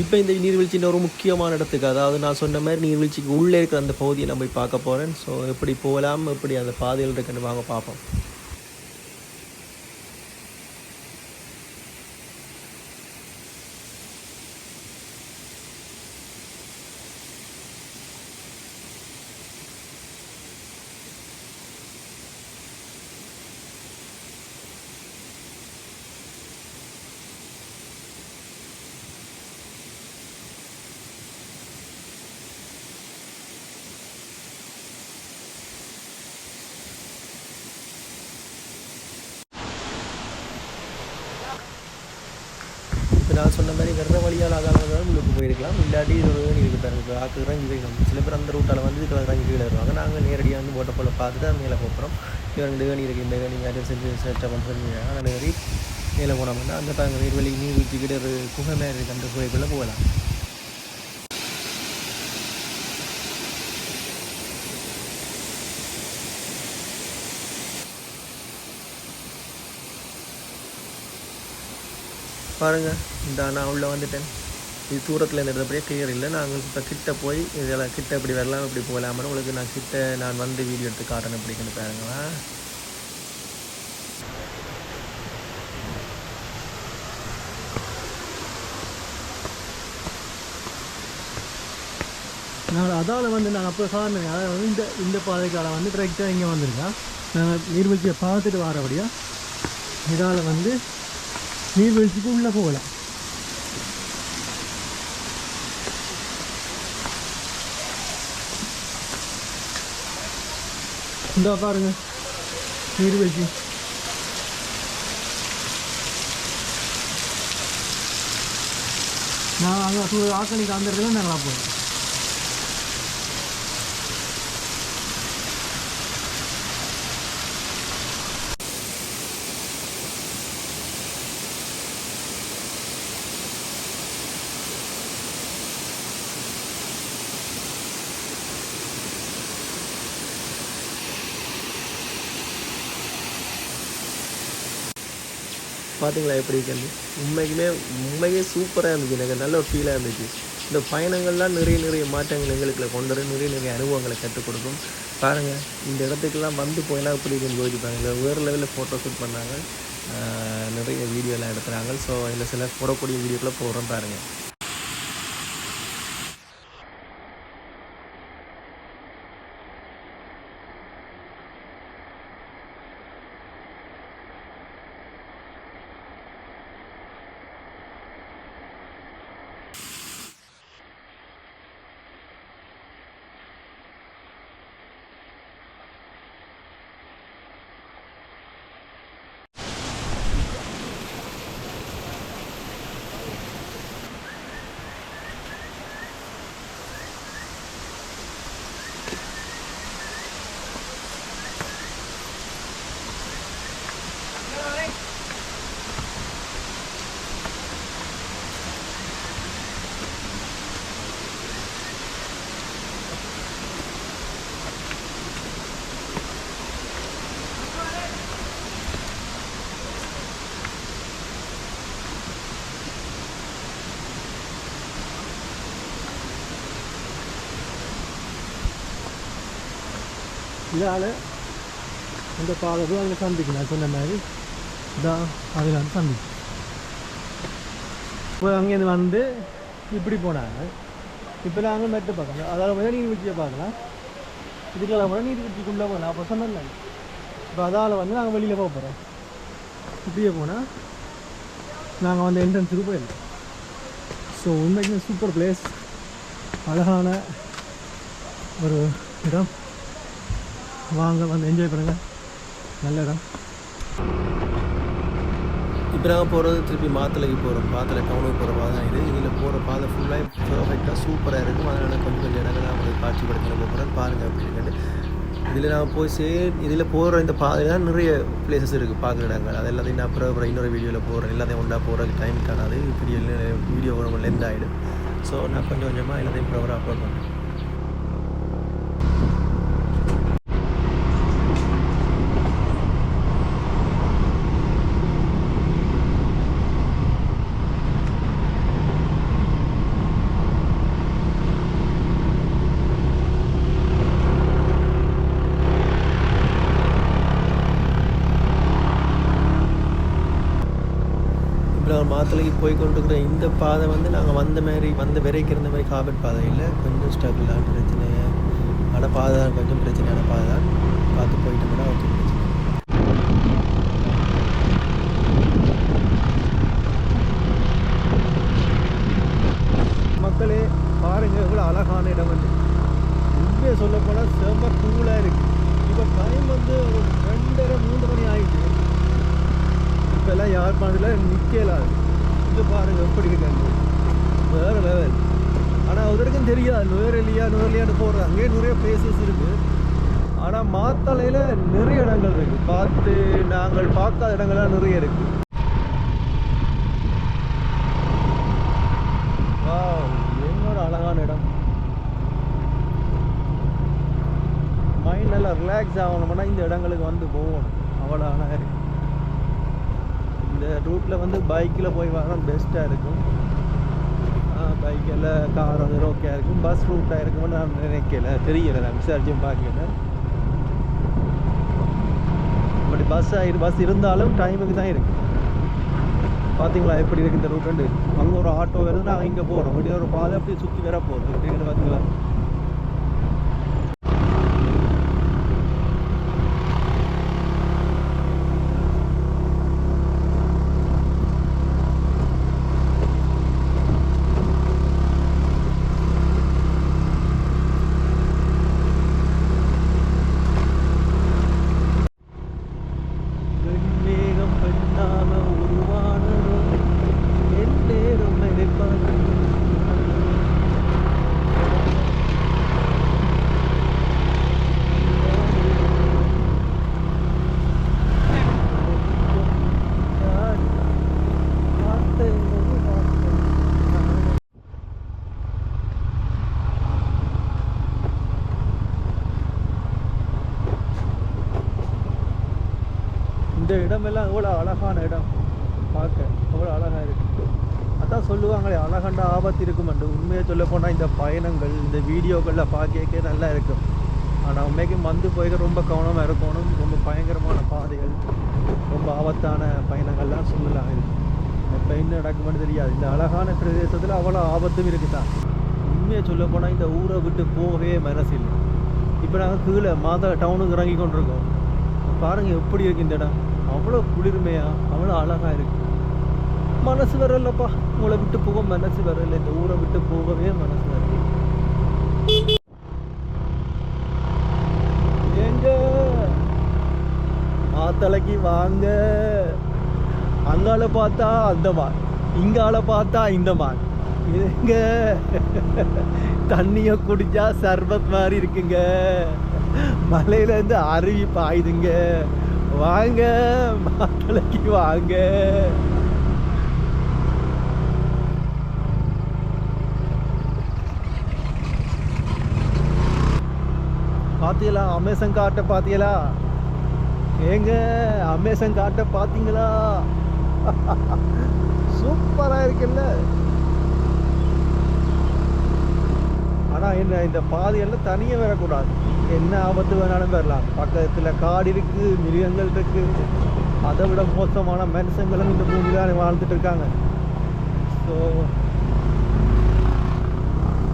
இப்போ இந்த நீர்வீழ்ச்சியின் ஒரு முக்கியமான இடத்துக்கு அதாவது நான் சொன்ன மாதிரி நீர்வீழ்ச்சிக்கு உள்ளே இருக்கிற அந்த பகுதியை நம்ம போய் பார்க்க போகிறேன் ஸோ எப்படி போகலாம் எப்படி அந்த பாதையில் இருக்குன்னு வாங்க பார்ப்போம். நான் சொன்ன மாதிரி வேறு வழியால் ஆகாமல் உள்ளுக்கு போயிருக்கலாம். இல்லாட்டி ஒரு இருக்குது பாருங்க. இப்போ ஆக்கு இறங்கி சில பேர் அந்த ரூட்டால் வந்து இதுக்கு இறங்கி கீழே வருவாங்க. நாங்கள் நேரடியாக வந்து போட்ட போல பார்த்துட்டு மேலே போகிறோம் இவங்க இந்த இருக்குது இந்த வேணி யாரும் செஞ்சு சேட்டை பண்ணுறது அந்த மாதிரி மேலே போனோம்னா அந்த பாருங்க நீர்வழி நீர் வீழ்ச்சிக்கிட்ட ஒரு குகை மாதிரி இருக்குது அந்த குகைக்குள்ளே போகலாம். பாருங்க இந்த நான் உள்ளே வந்துட்டேன். இது தூரத்தில் இருந்து எடுத்தபடியே கிளியர் இல்லை. நாங்கள் இப்போ கிட்ட போய் இதெல்லாம் கிட்ட இப்படி வரலாம் இப்படி போகலாம்னு உங்களுக்கு நான் கிட்ட நான் வந்து வீடியோ எடுத்து காட்டுறேன். எப்படின்னு பாருங்களா நான் அதால் வந்து நான் அப்போ சார்ந்தேன். அதாவது வந்து இந்த இந்த பாதைக்கால வந்து கரெக்டாக இங்கே வந்திருக்கேன். நாங்கள் நீர்வீழ்ச்சியை பார்த்துட்டு வரபடியா இதால் வந்து நீர்வீழ்ச்சிக்கு உள்ளே போகலாம் இந்த பாருங்க நீர்வீழ்ச்சி நான் அங்கே ஆக்கணிக்கு அந்த இடத்துல நாங்கள் போகிறோம் பார்த்தீங்களா எப்படி இருக்குது உண்மைக்குமே உண்மையே சூப்பராக இருந்துச்சு எனக்கு. நல்ல ஒரு ஃபீலாக இருந்துச்சு. இந்த பயணங்கள்லாம் நிறைய நிறைய மாற்றங்கள் எங்களுக்குள்ள கொண்டு வரும் நிறைய நிறைய அனுபவங்களை கற்றுக் கொடுக்கும். பாருங்கள் இந்த இடத்துக்கெல்லாம் வந்து போயெல்லாம் எப்படி இருக்குன்னு யோசிப்பாங்க. வேறு லெவலில் ஃபோட்டோ ஷூட் பண்ணாங்க. நிறைய வீடியோலாம் எடுத்துகிறாங்க ஸோ இதில் சில போடக்கூடிய வீடியோக்குள்ளே போகிறோம் பாருங்கள் இதால் இந்த பாதை அதில் சந்திக்கு நான் சொன்ன மாதிரி இதான் அதில் வந்து சந்திக்கு இப்போ அங்கேருந்து வந்து இப்படி போனாங்க இப்போ நாங்கள் மெட்டு பார்க்கலாம் அதாவது முதல் நீர்வீழ்ச்சியை பார்க்கலாம் இதுக்கெல்லாம் கூட நீர்வீழ்ச்சிக்குள்ளே போகலாம் அப்போ சொன்னல இப்போ அதால் வந்து நாங்கள் வெளியில் போக போகிறோம் இப்படியே போனால் நாங்கள் வந்து என்ட்ரன்ஸுக்கு போயிடலாம் ஸோ உண்மைக்குமே சூப்பர் பிளேஸ் அழகான ஒரு இடம் வாங்க வந்து என்ஜாய் பண்ணுங்கள் நல்ல இடம். இப்போ நாங்கள் போகிறது திருப்பி மாத்தலைக்கு போகிறோம் மாத்தலை டவுனுக்கு போகிற பாதை தான் இது. இதில் போகிற பாதை ஃபுல்லாக பர்ஃபெக்டாக சூப்பராக இருக்கும். அதனால் கொஞ்சம் கொஞ்சம் இடங்கள் நான் உங்களுக்கு காட்சிப்படுத்தின போகிறேன் பாருங்கள் அப்படின்னு இதில் நான் போய் சே இதில் போகிற இந்த பாதையில் தான் நிறைய பிளேசஸ் இருக்குது பார்க்குற இடங்கள். அது எல்லாத்தையும் நான் அப்புறம் அப்புறம் இன்னொரு வீடியோவில் போகிறேன் எல்லாத்தையும் ஒன்றா போகிறதுக்கு டைம் காணாது. இப்படி வீடியோ ரொம்ப லென்த் ஆகிடும் ஸோ நான் கொஞ்சம் கொஞ்சமாக எல்லாத்தையும் ப்ரவராக அப்லோட் பண்ணுறேன் மாத்தளைக்கு போய் கொண்டிருக்கிற இந்த பாதை வந்து நாங்கள் வந்த மாதிரி வந்த விரைக்கு இருந்த மாதிரி காபட் பாதை இல்லை. கொஞ்சம் ஸ்ட்ரகிளான பிரச்சனையான ஆனால் பாதை தான் கொஞ்சம் பிரச்சனையான பாதை தான். பார்த்து போயிட்டோம்னா ஓகே பிரச்சனை மக்களே பாருங்க எவ்வளோ அழகான இடம் வந்து. உண்மையை சொல்ல போனால் செம்ம கூலாக இருக்குது இப்போ டைம் வந்து ஒரு ரெண்டரை மூன்று மணி ஆகிட்டு இப்போ எல்லாம் யார் மாதிரில நிற்கலாது இது பாருங்க எப்படி இருக்காங்க வேற லெவல் ஆனால் ஒருத்தருக்கும் தெரியாது. நுயரலியா நுயரலியான்னு போடுறது அங்கேயே நிறைய பிளேசஸ் இருக்கு. ஆனால் மாத்தலையில் நிறைய இடங்கள் இருக்கு. பார்த்து நாங்கள் பார்க்காத இடங்கள்லாம் நிறைய இருக்கு. வாவ் அழகான இடம். மைண்ட் நல்லா ரிலாக்ஸ் ஆகணும்னா இந்த இடங்களுக்கு வந்து போகணும். அவ்வளோ அழகாக இருக்கு ரூட்டில் வந்து பைக்கில் போய் வரணும் பெஸ்ட்டாக இருக்கும். பைக்கில் கார் வந்து ஓகே இருக்கும். பஸ் ரூட்டாக இருக்கும்னு நான் நினைக்கல. தெரியல நான் விசாரிச்சும் பார்க்கல. பட் பஸ் ஆகிடு பஸ் இருந்தாலும் டைமுக்கு தான் இருக்கு. பார்த்தீங்களா எப்படி இருக்குது இந்த ரூட்டு அங்கே ஒரு ஆட்டோ வருது நாங்கள் இங்கே போகிறோம் இப்படி ஒரு பாதை அப்படியே சுற்றி வர போகுது. எப்படி பார்த்தீங்களா இந்த இடமெல்லாம் எவ்வளோ அழகான இடம்? பார்க்க எவ்வளோ அழகாக இருக்குது அதான் சொல்லுவாங்களே அழகண்ட ஆபத்து இருக்குமென்று உண்மையை சொல்ல போனால் இந்த பயணங்கள் இந்த வீடியோக்களில் பார்க்க நல்லா இருக்கும் ஆனால் உண்மைக்கு வந்து போய்க்க ரொம்ப கவனமாக இருக்கணும். ரொம்ப பயங்கரமான பாதைகள் ரொம்ப ஆபத்தான பயணங்கள்லாம் சொல்லலாம் இது இப்போ என்ன நடக்குமென்னு தெரியாது. இந்த அழகான பிரதேசத்தில் அவ்வளோ ஆபத்தும் இருக்குதான். உண்மையை சொல்ல போனால் இந்த ஊரை விட்டு போகவே மனசில்லை. இப்போ நாங்கள் கீழே மாதா டவுனுக்கு இறங்கி கொண்டிருக்கோம் பாருங்கள் எப்படி இருக்குது இந்த இடம். அவ்வளோ குளிர்மையா? அவ்வளோ அழகா இருக்கு. மனசு வரலப்பா. உங்களை விட்டு போக மனசு வரல. இந்த ஊரை விட்டு போகவே மனசு வரல. எங்க மாத்தளைக்கு வாங்க. அங்கால பார்த்தா அந்த மான் இங்கால பார்த்தா இந்த மான் எங்க தண்ணிய குடிச்சா சர்பத் மாதிரி இருக்குங்க. மலையில இருந்து அருவி பாயுதுங்க. வாங்க மாத்தளைக்கு வாங்க. பார்த்தீங்களா அமேசன் காட்டை பார்த்தீங்களா ஏங்க அமேசன் காட்டை பார்த்தீங்களா சூப்பரா இருக்குல்ல. ஆனா என்ன இந்த பாதையெல்லாம் தனியாக வரக்கூடாது. என்ன ஆபத்து வேணாலும் வரலாம் பக்கத்தில் காடு இருக்குது மிருகங்கள் இருக்குது அதை விட மோசமான மனுஷங்களும் இந்த பூமியில வாழ்ந்துட்டு இருக்காங்க. ஸோ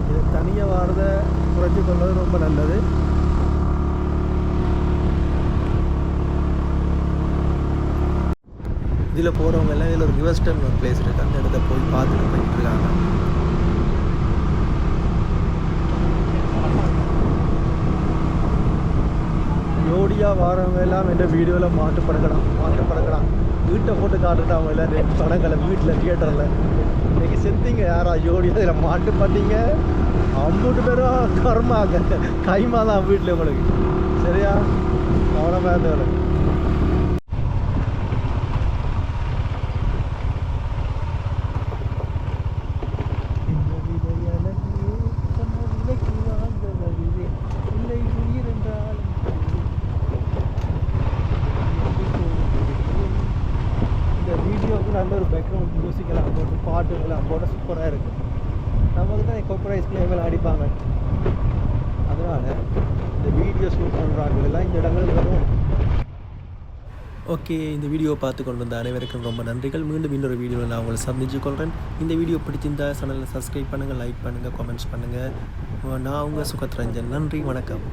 இது தனியாக வாரத குறைச்சி கொள்வது ரொம்ப நல்லது. இதில் போகிறவங்க எல்லாம் இதில் ஒரு ரிவர்ஸ்டன் ஒரு பிளேஸ் இருக்குது அந்த இடத்த போய் பார்த்துட்டு போயிட்டு இருக்காங்க. ஜோடியாக வரவங்க எல்லாம் என்ற வீடியோவில் மாட்டுப்படுக்கலாம் மாட்டுப்படுக்கலாம் வீட்டை போட்டு காட்டுட்டு அவங்க எல்லாம் படங்களை வீட்டில் தியேட்டரில் இன்றைக்கி செத்தீங்க யாரா? ஜோடியாக இதில் மாட்டு பார்த்தீங்க அம்பூட்டு பேரும் கர்மாங்க. கைமா தான் வீட்டில் உங்களுக்கு. சரியா? கவனமாக இருந்தவங்களுக்கு இந்த விதை அழகு, சொன்ன விலைக்கு வாங்க வருவே. இல்லை உயிர் என்றாலும் இந்த வீடியோவுக்கு நல்ல ஒரு பேக்ரவுண்ட் பாட்டுங்களாம் போட சூப்பராக இருக்கும் நமக்கு தான் கொப்பரைஸ் லேவல் அடிப்பாங்க. அதனால் இந்த வீடியோ ஷூட் பண்ணுறாங்களெல்லாம் இந்த இடங்கள் வரும் ஓகே இந்த வீடியோ பார்த்து கொண்டு வந்த அனைவருக்கும் ரொம்ப நன்றிகள். மீண்டும் இன்னொரு வீடியோவில் நான் உங்களை சந்திச்சு கொள்கிறேன் இந்த வீடியோ பிடிச்சிருந்தா சேனலை சப்ஸ்கிரைப் பண்ணுங்கள் லைக் பண்ணுங்கள் கமெண்ட்ஸ் பண்ணுங்கள் நான் உங்கள் சுகத்ரஞ்சன் நன்றி வணக்கம்.